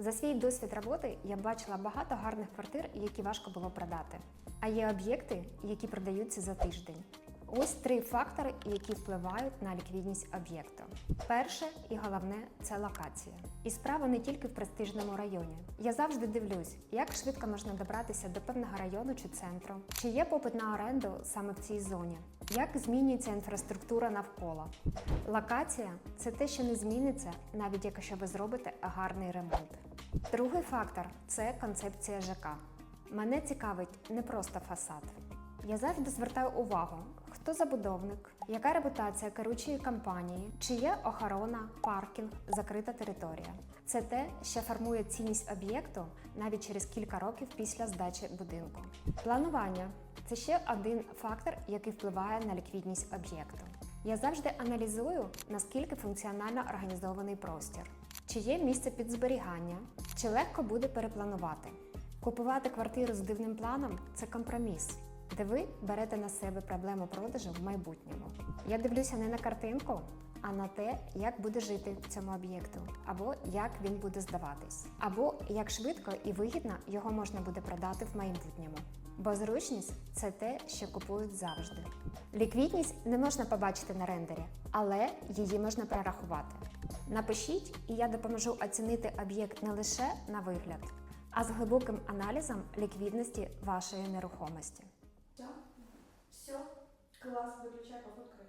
За свій досвід роботи я бачила багато гарних квартир, які важко було продати. А є об'єкти, які продаються за тиждень. Ось три фактори, які впливають на ліквідність об'єкту. Перше і головне це локація. І справа не тільки в престижному районі. Я завжди дивлюсь, як швидко можна добратися до певного району чи центру, чи є попит на оренду саме в цій зоні, як змінюється інфраструктура навколо. Локація це те, що не зміниться, навіть якщо ви зробите гарний ремонт. Другий фактор це концепція ЖК. Мене цікавить не просто фасад. Я завжди звертаю увагу, хто забудовник, яка репутація керуючої компанії, чи є охорона, паркінг, закрита територія. Це те, що формує цінність об'єкту навіть через кілька років після здачі будинку. Планування це ще один фактор, який впливає на ліквідність об'єкту. Я завжди аналізую, наскільки функціонально організований простір, чи є місце під зберігання, чи легко буде перепланувати. Купувати квартиру з дивним планом це компроміс, де ви берете на себе проблему продажу в майбутньому. Я дивлюся не на картинку, а на те, як буде жити в цьому об'єкту, або як він буде здаватись, або як швидко і вигідно його можна буде продати в майбутньому. Бо зручність це те, що купують завжди. Ліквідність не можна побачити на рендері, але її можна прорахувати. Напишіть, і я допоможу оцінити об'єкт не лише на вигляд, а з глибоким аналізом ліквідності вашої нерухомості. Все? Все, клас, виключай, пофоткаю.